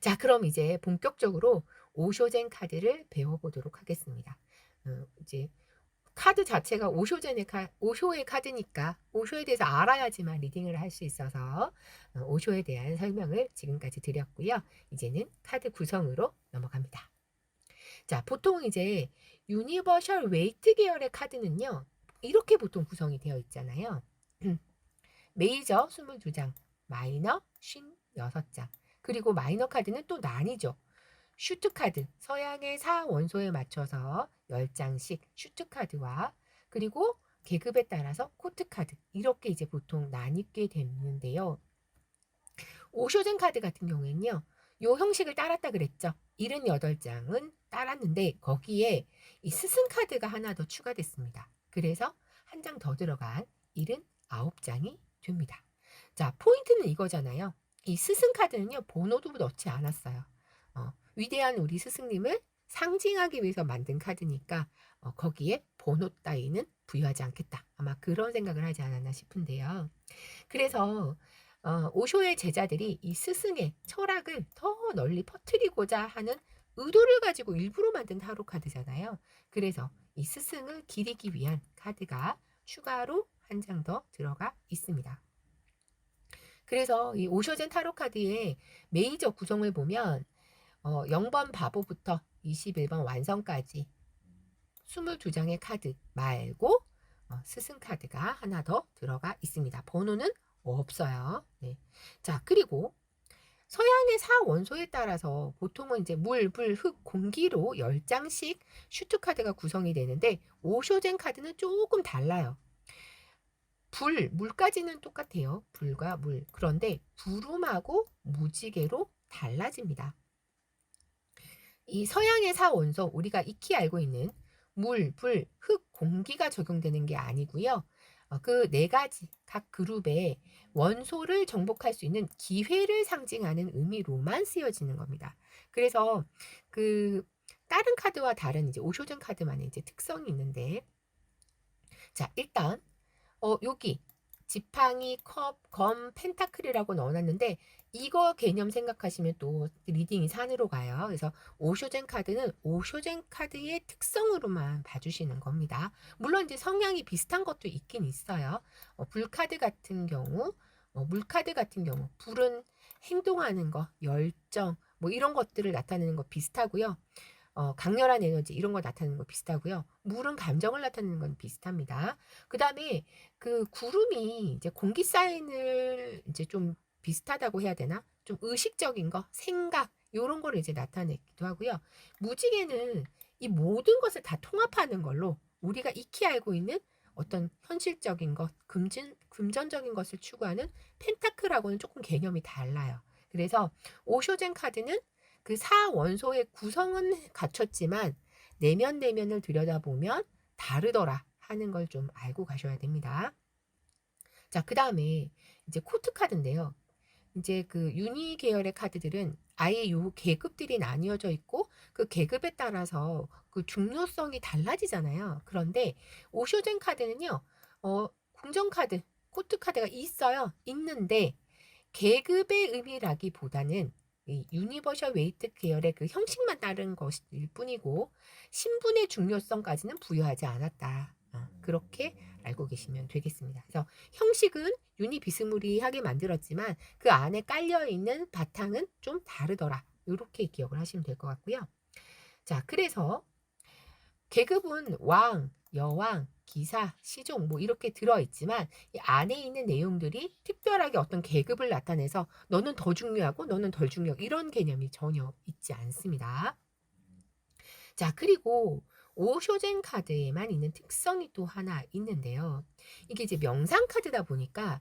자, 그럼 이제 본격적으로 오쇼젠 카드를 배워보도록 하겠습니다. 어, 이제 카드 자체가 오쇼젠의 카, 오쇼의 카드니까 오쇼에 대해서 알아야지만 리딩을 할 수 있어서 어, 오쇼에 대한 설명을 지금까지 드렸고요. 이제는 카드 구성으로 넘어갑니다. 자, 보통 이제 유니버셜 웨이트 계열의 카드는요. 이렇게 보통 구성이 되어 있잖아요. 메이저 22장, 마이너 56장. 그리고 마이너 카드는 또 나뉘죠. 슈트 카드, 서양의 4원소에 맞춰서 10장씩 슈트 카드와 그리고 계급에 따라서 코트 카드 이렇게 이제 보통 나뉘게 되는데요. 오쇼젠 카드 같은 경우에는요. 요 형식을 따랐다 그랬죠. 78장은 따랐는데 거기에 이 스승 카드가 하나 더 추가됐습니다. 그래서 한 장 더 들어간 79장이 됩니다. 자, 포인트는 이거잖아요. 이 스승 카드는요. 번호도 넣지 않았어요. 어, 위대한 우리 스승님을 상징하기 위해서 만든 카드니까 어, 거기에 번호 따위는 부여하지 않겠다. 아마 그런 생각을 하지 않았나 싶은데요. 그래서 어, 오쇼의 제자들이 이 스승의 철학을 더 널리 퍼뜨리고자 하는 의도를 가지고 일부러 만든 타로 카드잖아요. 그래서 이 스승을 기리기 위한 카드가 추가로 한 장 더 들어가 있습니다. 그래서 이 오쇼젠 타로 카드의 메이저 구성을 보면 어, 0번 바보부터 21번 완성까지 22장의 카드 말고 어, 스승 카드가 하나 더 들어가 있습니다. 번호는 없어요. 네. 자, 그리고 서양의 사 원소에 따라서 보통은 이제 물, 불, 흙, 공기로 10장씩 슈트 카드가 구성이 되는데 오쇼젠 카드는 조금 달라요. 불, 물까지는 똑같아요. 불과 물. 그런데 부름하고 무지개로 달라집니다. 이 서양의 사원소 우리가 익히 알고 있는 물, 불, 흙, 공기가 적용되는 게 아니고요. 어, 그네 가지 각 그룹의 원소를 정복할 수 있는 기회를 상징하는 의미로만 쓰여지는 겁니다. 그래서 그 다른 카드와 다른 이제 오쇼전 카드만의 이제 특성이 있는데 자 일단 어 여기 지팡이, 컵, 검, 펜타클이라고 넣어놨는데 이거 개념 생각하시면 또 리딩이 산으로 가요. 그래서 오쇼젠 카드는 오쇼젠 카드의 특성으로만 봐주시는 겁니다. 물론 이제 성향이 비슷한 것도 있긴 있어요. 어, 불 카드 같은 경우, 어, 물 카드 같은 경우, 불은 행동하는 거, 열정, 뭐 이런 것들을 나타내는 거 비슷하고요. 어, 강렬한 에너지 이런 거 나타내는 거 비슷하고요. 물은 감정을 나타내는 건 비슷합니다. 그 다음에 그 구름이 이제 공기 사인을 이제 좀 비슷하다고 해야 되나? 좀 의식적인 거, 생각 이런 거를 이제 나타내기도 하고요. 무지개는 이 모든 것을 다 통합하는 걸로 우리가 익히 알고 있는 어떤 현실적인 것, 금전, 금전적인 것을 추구하는 펜타클하고는 조금 개념이 달라요. 그래서 오쇼젠 카드는 그 사원소의 구성은 갖췄지만 내면 내면을 들여다보면 다르더라 하는 걸 좀 알고 가셔야 됩니다. 자, 그 다음에 이제 코트 카드인데요. 이제 그 유니 계열의 카드들은 아예 요 계급들이 나뉘어져 있고 그 계급에 따라서 그 중요성이 달라지잖아요. 그런데 오쇼젠 카드는요, 어, 궁정 카드, 코트 카드가 있어요. 있는데 계급의 의미라기보다는 이 유니버셜 웨이트 계열의 그 형식만 따른 것일 뿐이고 신분의 중요성까지는 부여하지 않았다. 어, 그렇게 알고 계시면 되겠습니다. 그래서 형식은 유니비스무리하게 만들었지만 그 안에 깔려 있는 바탕은 좀 다르더라. 이렇게 기억을 하시면 될 것 같고요. 자, 그래서 계급은 왕, 여왕, 기사, 시종 뭐 이렇게 들어 있지만 이 안에 있는 내용들이 특별하게 어떤 계급을 나타내서 너는 더 중요하고 너는 덜 중요 이런 개념이 전혀 있지 않습니다. 자, 그리고 오쇼젠 카드에만 있는 특성이 또 하나 있는데요. 이게 이제 명상 카드다 보니까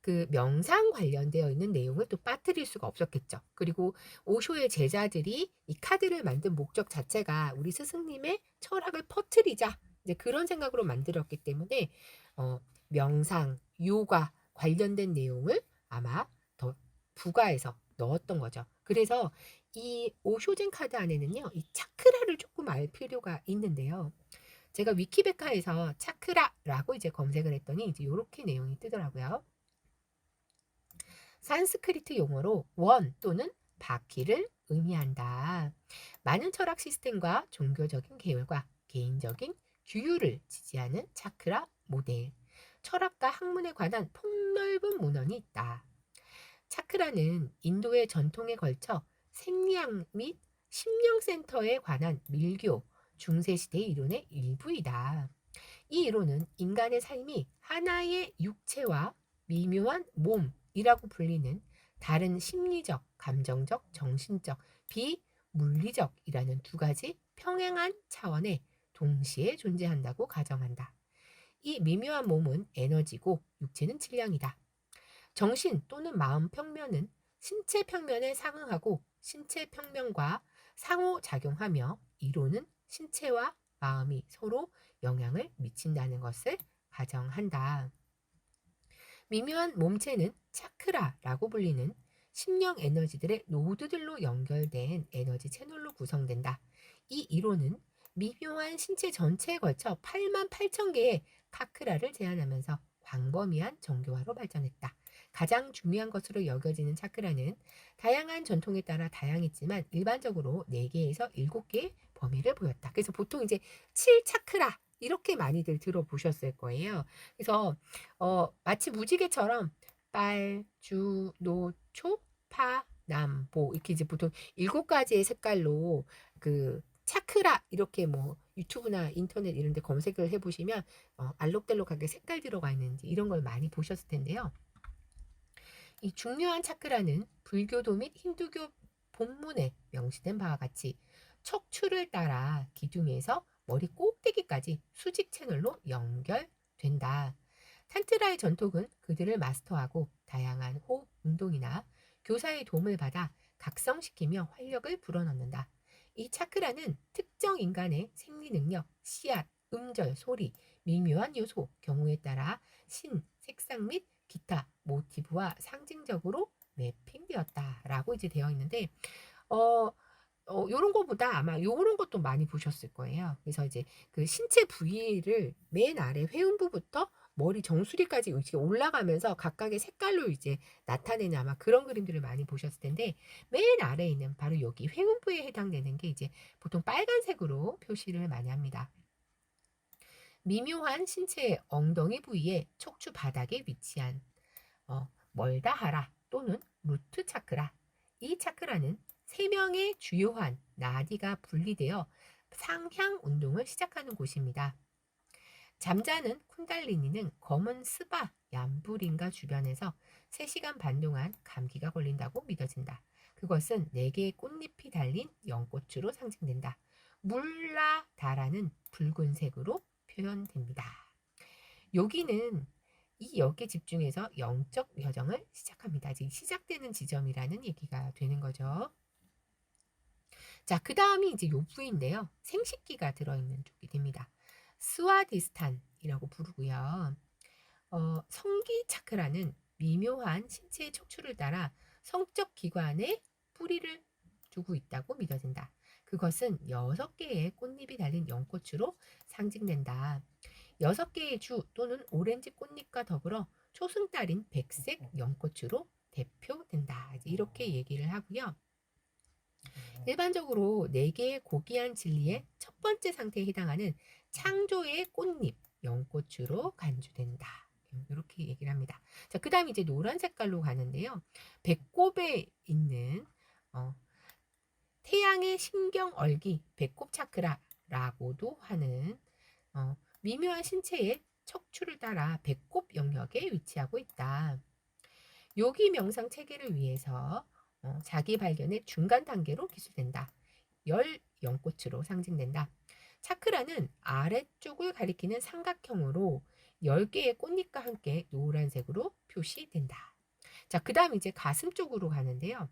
그 명상 관련되어 있는 내용을 또 빠뜨릴 수가 없었겠죠. 그리고 오쇼의 제자들이 이 카드를 만든 목적 자체가 우리 스승님의 철학을 퍼뜨리자 이제 그런 생각으로 만들었기 때문에 어, 명상, 요가 관련된 내용을 아마 더 부가해서 넣었던 거죠. 그래서 이 오쇼젠 카드 안에는요, 이 차크라를 조금 알 필요가 있는데요. 제가 위키백과에서 차크라라고 이제 검색을 했더니 이제 이렇게 내용이 뜨더라고요. 산스크리트 용어로 원 또는 바퀴를 의미한다. 많은 철학 시스템과 종교적인 계율과 개인적인 규율을 지지하는 차크라 모델. 철학과 학문에 관한 폭넓은 문헌이 있다. 차크라는 인도의 전통에 걸쳐 생리학 및 심령센터에 관한 밀교, 중세시대 이론의 일부이다. 이 이론은 인간의 삶이 하나의 육체와 미묘한 몸이라고 불리는 다른 심리적, 감정적, 정신적, 비물리적이라는 두 가지 평행한 차원에 동시에 존재한다고 가정한다. 이 미묘한 몸은 에너지고 육체는 질량이다. 정신 또는 마음 평면은 신체 평면에 상응하고 신체 평면과 상호작용하며 이론은 신체와 마음이 서로 영향을 미친다는 것을 가정한다. 미묘한 몸체는 차크라라고 불리는 심령 에너지들의 노드들로 연결된 에너지 채널로 구성된다. 이 이론은 미묘한 신체 전체에 걸쳐 8만 8천 개의 카크라를 제한하면서 광범위한 정교화로 발전했다. 가장 중요한 것으로 여겨지는 차크라는 다양한 전통에 따라 다양했지만 일반적으로 4개에서 7개의 범위를 보였다. 그래서 보통 이제 7차크라 이렇게 많이들 들어보셨을 거예요. 그래서 어, 마치 무지개처럼 빨, 주, 노, 초, 파, 남, 보 이렇게 이제 보통 일곱 가지의 색깔로 그 차크라 이렇게 뭐 유튜브나 인터넷 이런 데 검색을 해보시면 어, 알록달록하게 색깔 들어가 있는지 이런 걸 많이 보셨을 텐데요. 이 중요한 차크라는 불교도 및 힌두교 본문에 명시된 바와 같이 척추를 따라 기둥에서 머리 꼭대기까지 수직 채널로 연결된다. 탄트라의 전통은 그들을 마스터하고 다양한 호흡 운동이나 교사의 도움을 받아 각성시키며 활력을 불어넣는다. 이 차크라는 특정 인간의 생리 능력, 씨앗, 음절, 소리, 미묘한 요소, 경우에 따라 신, 색상 및 기타 모티브와 상징적으로 매핑되었다라고 이제 되어 있는데 어 어, 요런 거보다 아마 요런 것도 많이 보셨을 거예요. 그래서 이제 그 신체 부위를 맨 아래 회음부부터 머리 정수리까지 이렇게 올라가면서 각각의 색깔로 이제 나타내는 아마 그런 그림들을 많이 보셨을 텐데 맨 아래에 있는 바로 여기 회음부에 해당되는 게 이제 보통 빨간색으로 표시를 많이 합니다. 미묘한 신체의 엉덩이 부위에 척추 바닥에 위치한 어, 멀다하라 또는 루트 차크라. 이 차크라는 세 명의 주요한 나디가 분리되어 상향 운동을 시작하는 곳입니다. 잠자는 쿤달리니는 검은 스바 얌부린가 주변에서 3시간 반 동안 감기가 걸린다고 믿어진다. 그것은 4개의 꽃잎이 달린 연꽃으로 상징된다. 물라다라는 붉은색으로 표현됩니다. 여기는 이 역에 집중해서 영적 여정을 시작합니다. 지금 시작되는 지점이라는 얘기가 되는 거죠. 자, 그 다음이 이제 요 부위인데요. 생식기가 들어있는 쪽이 됩니다. 스와디스탄이라고 부르고요. 어, 성기 차크라는 미묘한 신체의 척추를 따라 성적 기관에 뿌리를 두고 있다고 믿어진다. 그것은 여섯 개의 꽃잎이 달린 연꽃으로 상징된다. 여섯 개의 주 또는 오렌지 꽃잎과 더불어 초승달인 백색 연꽃으로 대표된다. 이렇게 얘기를 하고요. 일반적으로 네 개의 고귀한 진리의 첫 번째 상태에 해당하는 창조의 꽃잎, 연꽃으로 간주된다. 이렇게 얘기를 합니다. 자, 그 다음 이제 노란 색깔로 가는데요. 배꼽에 있는 어, 태양의 신경 얼기, 배꼽 차크라라고도 하는 어, 미묘한 신체의 척추를 따라 배꼽 영역에 위치하고 있다. 요기 명상 체계를 위해서 어, 자기 발견의 중간 단계로 기술된다. 열 연꽃으로 상징된다. 차크라는 아래쪽을 가리키는 삼각형으로 10개의 꽃잎과 함께 노란색으로 표시된다. 자, 그 다음 이제 가슴 쪽으로 가는데요.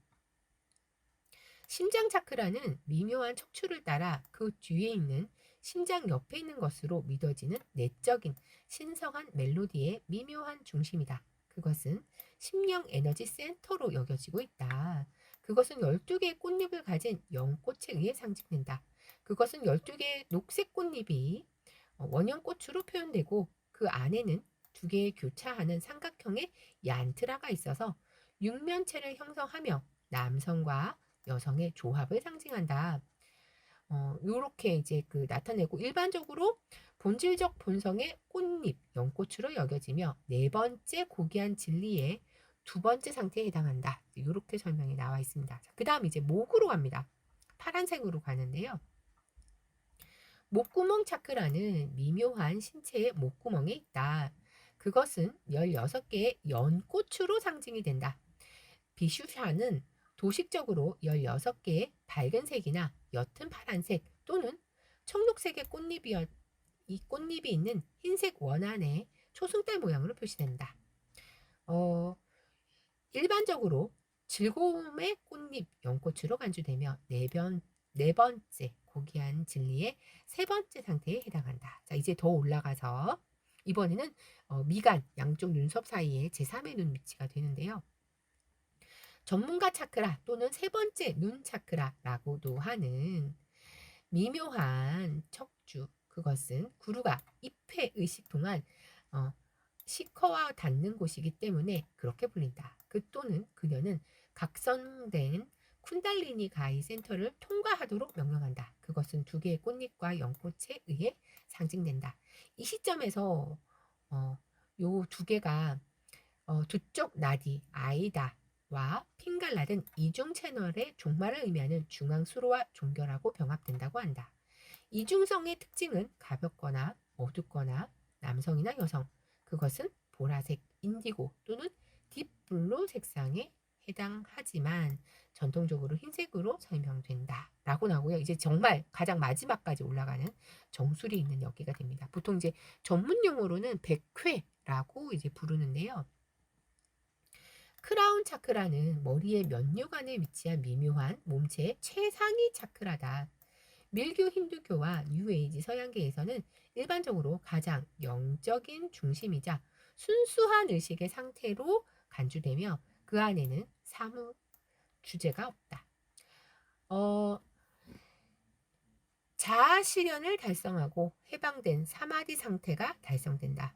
심장 차크라는 미묘한 척추를 따라 그 뒤에 있는 심장 옆에 있는 것으로 믿어지는 내적인 신성한 멜로디의 미묘한 중심이다. 그것은 심령 에너지 센터로 여겨지고 있다. 그것은 12개의 꽃잎을 가진 연꽃에 의해 상징된다. 그것은 12개의 녹색 꽃잎이 어, 원형꽃으로 표현되고 그 안에는 두 개의 교차하는 삼각형의 얀트라가 있어서 육면체를 형성하며 남성과 여성의 조합을 상징한다. 어, 요렇게 이제 그 나타내고 일반적으로 본질적 본성의 꽃잎, 연꽃으로 여겨지며 네 번째 고귀한 진리의 두 번째 상태에 해당한다. 이렇게 설명이 나와 있습니다. 그 다음 이제 목으로 갑니다. 파란색으로 가는데요. 목구멍 차크라는 미묘한 신체의 목구멍에 있다. 그것은 16개의 연꽃으로 상징이 된다. 비슈샤는 도식적으로 16개의 밝은 색이나 옅은 파란색 또는 청록색의 꽃잎이, 이 꽃잎이 있는 흰색 원 안에 초승달 모양으로 표시된다. 어, 일반적으로 즐거움의 꽃잎 연꽃으로 간주되며 네, 번, 네 번째 고귀한 진리의 세 번째 상태에 해당한다. 자, 이제 더 올라가서 이번에는 어, 미간 양쪽 눈썹 사이에 제3의 눈 위치가 되는데요. 전문가 차크라 또는 세 번째 눈 차크라라고도 하는 미묘한 척주 그것은 구루가 잎의 의식 동안 어, 시커와 닿는 곳이기 때문에 그렇게 불린다. 그 또는 그녀는 각선된 쿤달리니 가이 센터를 통과하도록 명령한다. 그것은 두 개의 꽃잎과 연꽃에 의해 상징된다. 이 시점에서 어, 요두 개가 어, 두쪽 나디 아이다와 핑갈라든 이중 채널의 종말을 의미하는 중앙 수로와 종결하고 병합된다고 한다. 이중성의 특징은 가볍거나 어둡거나 남성이나 여성 그것은 보라색, 인디고 또는 딥블루 색상에 해당하지만 전통적으로 흰색으로 설명된다. 라고 나오고요. 이제 정말 가장 마지막까지 올라가는 정술이 있는 여기가 됩니다. 보통 이제 전문 용어로는 백회라고 이제 부르는데요. 크라운 차크라는 머리의 면류관에 위치한 미묘한 몸체의 최상위 차크라다. 밀교 힌두교와 뉴에이지 서양계에서는 일반적으로 가장 영적인 중심이자 순수한 의식의 상태로 간주되며 그 안에는 사무 주제가 없다. 어, 자아 실현을 달성하고 해방된 사마디 상태가 달성된다.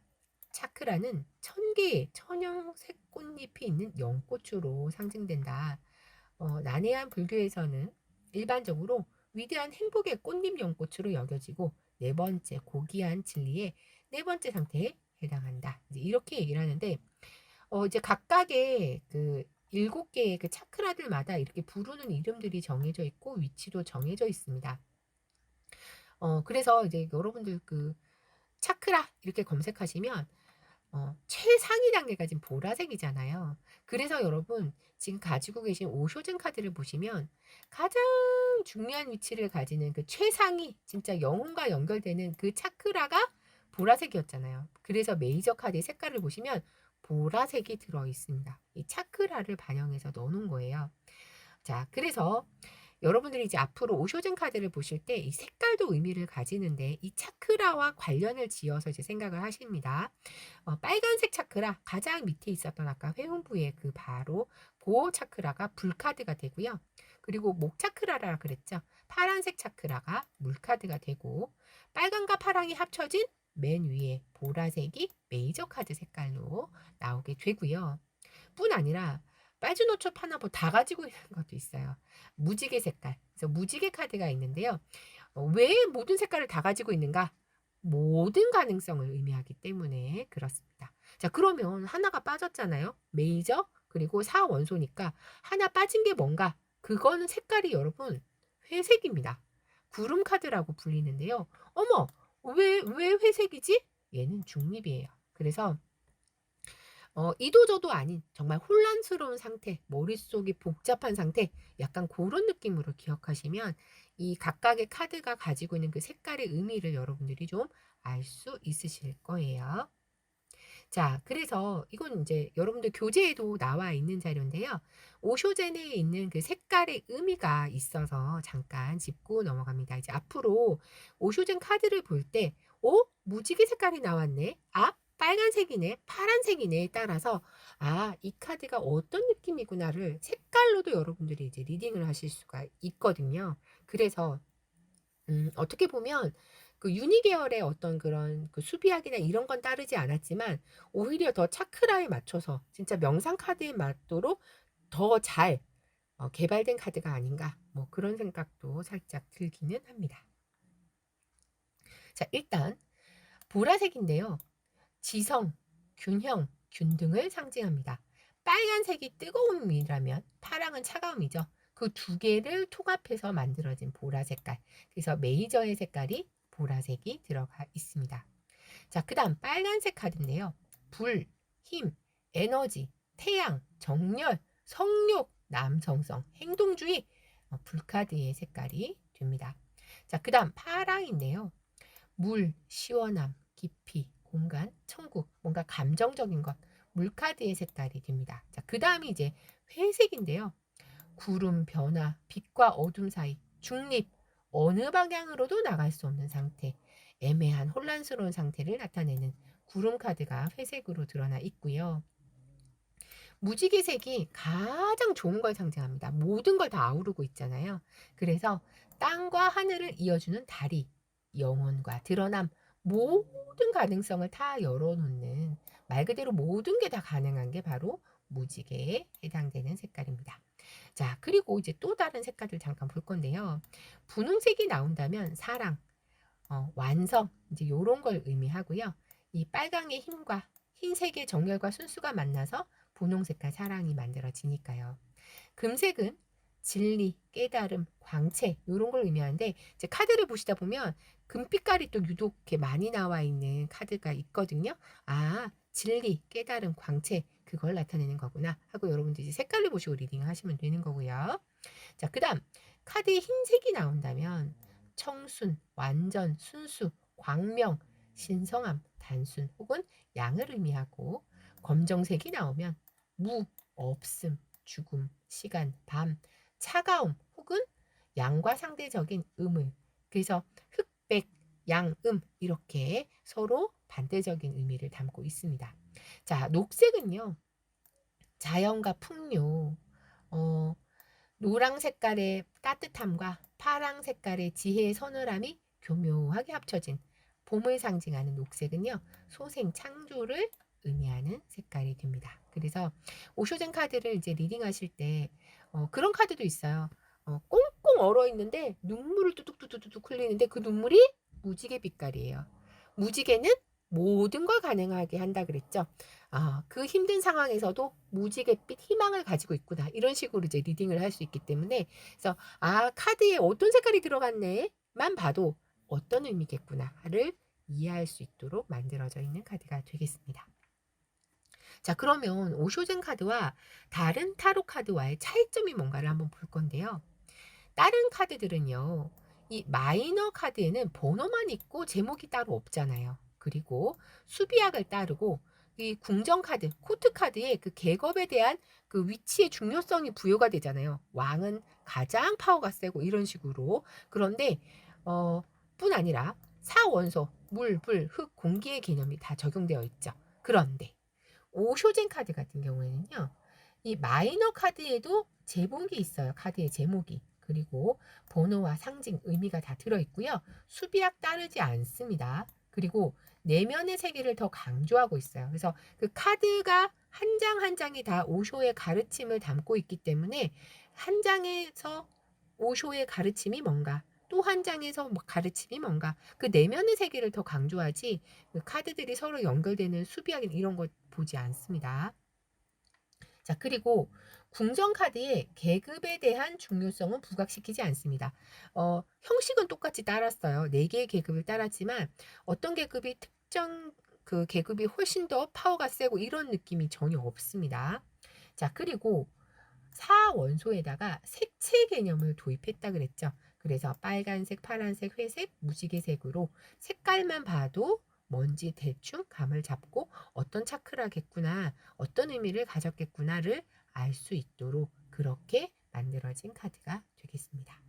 차크라는 천 개의 천연색 꽃잎이 있는 연꽃으로 상징된다. 어, 난해한 불교에서는 일반적으로 위대한 행복의 꽃잎 연꽃으로 여겨지고 네 번째 고귀한 진리의 네 번째 상태에 해당한다. 이제 이렇게 얘기를 하는데 어, 이제 각각의 그 일곱 개의 그 차크라들마다 이렇게 부르는 이름들이 정해져 있고 위치도 정해져 있습니다. 어, 그래서 이제 여러분들 그 차크라 이렇게 검색하시면 어, 최상위 단계가 지금 보라색이잖아요. 그래서 여러분 지금 가지고 계신 오쇼즌 카드를 보시면 가장 중요한 위치를 가지는 그 최상위 진짜 영혼과 연결되는 그 차크라가 보라색이었잖아요. 그래서 메이저 카드의 색깔을 보시면 보라색이 들어 있습니다. 이 차크라를 반영해서 넣어놓은 거예요. 자, 그래서 여러분들이 이제 앞으로 오쇼즌 카드를 보실 때 이 색깔도 의미를 가지는데 이 차크라와 관련을 지어서 이제 생각을 하십니다. 어, 빨간색 차크라 가장 밑에 있었던 아까 회음부의 그 바로 고 차크라가 불 카드가 되고요. 그리고 목 차크라라 그랬죠. 파란색 차크라가 물 카드가 되고 빨간과 파랑이 합쳐진 맨 위에 보라색이 메이저 카드 색깔로 나오게 되고요. 뿐 아니라 빨주노초 파나보 다 가지고 있는 것도 있어요. 무지개 색깔. 그래서 무지개 카드가 있는데요. 어, 왜 모든 색깔을 다 가지고 있는가? 모든 가능성을 의미하기 때문에 그렇습니다. 자, 그러면 하나가 빠졌잖아요. 메이저 그리고 사원소니까 하나 빠진 게 뭔가? 그거는 색깔이 여러분 회색입니다. 구름 카드라고 불리는데요. 어머, 왜, 왜 회색이지? 얘는 중립이에요. 그래서 어, 이도저도 아닌 정말 혼란스러운 상태, 머릿속이 복잡한 상태, 약간 그런 느낌으로 기억하시면 이 각각의 카드가 가지고 있는 그 색깔의 의미를 여러분들이 좀 알 수 있으실 거예요. 자, 그래서 이건 이제 여러분들 교재에도 나와 있는 자료인데요. 오쇼젠에 있는 그 색깔의 의미가 있어서 잠깐 짚고 넘어갑니다. 이제 앞으로 오쇼젠 카드를 볼 때, 어? 무지개 색깔이 나왔네? 아? 빨간색이네, 파란색이네에 따라서 아, 이 카드가 어떤 느낌이구나를 색깔로도 여러분들이 이제 리딩을 하실 수가 있거든요. 그래서 음, 어떻게 보면 그 유니 계열의 어떤 그런 그 수비학이나 이런 건 따르지 않았지만 오히려 더 차크라에 맞춰서 진짜 명상 카드에 맞도록 더잘 어, 개발된 카드가 아닌가 뭐 그런 생각도 살짝 들기는 합니다. 자 일단 보라색인데요. 지성, 균형, 균등을 상징합니다. 빨간색이 뜨거움이라면 파랑은 차가움이죠. 그 두 개를 통합해서 만들어진 보라 색깔. 그래서 메이저의 색깔이 보라색이 들어가 있습니다. 자, 그 다음 빨간색 카드인데요. 불, 힘, 에너지, 태양, 정열, 성욕, 남성성, 행동주의, 어, 불카드의 색깔이 됩니다. 자, 그 다음 파랑인데요. 물, 시원함, 깊이, 공간, 천국, 뭔가 감정적인 것, 물카드의 색깔이 됩니다. 자, 그 다음이 이제 회색인데요. 구름, 변화, 빛과 어둠 사이, 중립, 어느 방향으로도 나갈 수 없는 상태, 애매한 혼란스러운 상태를 나타내는 구름 카드가 회색으로 드러나 있고요. 무지개색이 가장 좋은 걸 상징합니다. 모든 걸 다 아우르고 있잖아요. 그래서 땅과 하늘을 이어주는 다리, 영혼과 드러남, 모든 가능성을 다 열어놓는 말 그대로 모든 게 다 가능한 게 바로 무지개에 해당되는 색깔입니다. 자, 그리고 이제 또 다른 색깔들 잠깐 볼 건데요. 분홍색이 나온다면 사랑, 어, 완성, 이제 이런 걸 의미하고요. 이 빨강의 힘과 흰색의 정열과 순수가 만나서 분홍 색깔 사랑이 만들어지니까요. 금색은 진리, 깨달음, 광채 이런 걸 의미하는데 이제 카드를 보시다 보면 금빛깔이 또 유독 이렇게 많이 나와 있는 카드가 있거든요. 아, 진리, 깨달음, 광채 그걸 나타내는 거구나 하고 여러분들 이제 색깔을 보시고 리딩 하시면 되는 거고요. 자, 그다음 카드에 흰색이 나온다면 청순, 완전, 순수, 광명, 신성함, 단순 혹은 양을 의미하고 검정색이 나오면 무, 없음, 죽음, 시간, 밤, 차가움 혹은 양과 상대적인 음을 그래서 흑백, 양, 음 이렇게 서로 반대적인 의미를 담고 있습니다. 자, 녹색은요. 자연과 풍요, 어, 노랑 색깔의 따뜻함과 파랑 색깔의 지혜의 서늘함이 교묘하게 합쳐진 봄을 상징하는 녹색은요. 소생 창조를 의미하는 색깔이 됩니다. 그래서 오쇼젠 카드를 이제 리딩하실 때 어, 그런 카드도 있어요. 어, 꽁꽁 얼어 있는데 눈물을 뚜둑뚜둑뚜둑 흘리는데 그 눈물이 무지개 빛깔이에요. 무지개는 모든 걸 가능하게 한다 그랬죠. 아, 그 힘든 상황에서도 무지갯빛 희망을 가지고 있구나. 이런 식으로 이제 리딩을 할 수 있기 때문에 그래서 아, 카드에 어떤 색깔이 들어갔네만 봐도 어떤 의미겠구나를 이해할 수 있도록 만들어져 있는 카드가 되겠습니다. 자, 그러면 오쇼젠 카드와 다른 타로 카드와의 차이점이 뭔가를 한번 볼 건데요. 다른 카드들은요. 이 마이너 카드에는 번호만 있고 제목이 따로 없잖아요. 그리고 수비약을 따르고 이 궁정 카드, 코트 카드에 그 계급에 대한 그 위치의 중요성이 부여가 되잖아요. 왕은 가장 파워가 세고 이런 식으로. 그런데 어, 뿐 아니라 사원소, 물, 불, 흙, 공기의 개념이 다 적용되어 있죠. 그런데 오쇼젠 카드 같은 경우에는요. 이 마이너 카드에도 제목이 있어요. 카드의 제목이. 그리고 번호와 상징, 의미가 다 들어있고요. 수비약 따르지 않습니다. 그리고 내면의 세계를 더 강조하고 있어요. 그래서 그 카드가 한 장한 장이 다 오쇼의 가르침을 담고 있기 때문에 한 장에서 오쇼의 가르침이 뭔가 또 한 장에서 뭐 가르침이 뭔가 그 내면의 세계를 더 강조하지 그 카드들이 서로 연결되는 수비학 이런 거 보지 않습니다. 자 그리고 궁정 카드의 계급에 대한 중요성은 부각시키지 않습니다. 어, 형식은 똑같이 따랐어요. 네 개의 계급을 따랐지만 어떤 계급이 특정 그 계급이 훨씬 더 파워가 세고 이런 느낌이 전혀 없습니다. 자 그리고 사원소에다가 색채 개념을 도입했다 그랬죠. 그래서 빨간색, 파란색, 회색, 무지개색으로 색깔만 봐도 뭔지 대충 감을 잡고 어떤 차크라겠구나, 어떤 의미를 가졌겠구나를 알 수 있도록 그렇게 만들어진 카드가 되겠습니다.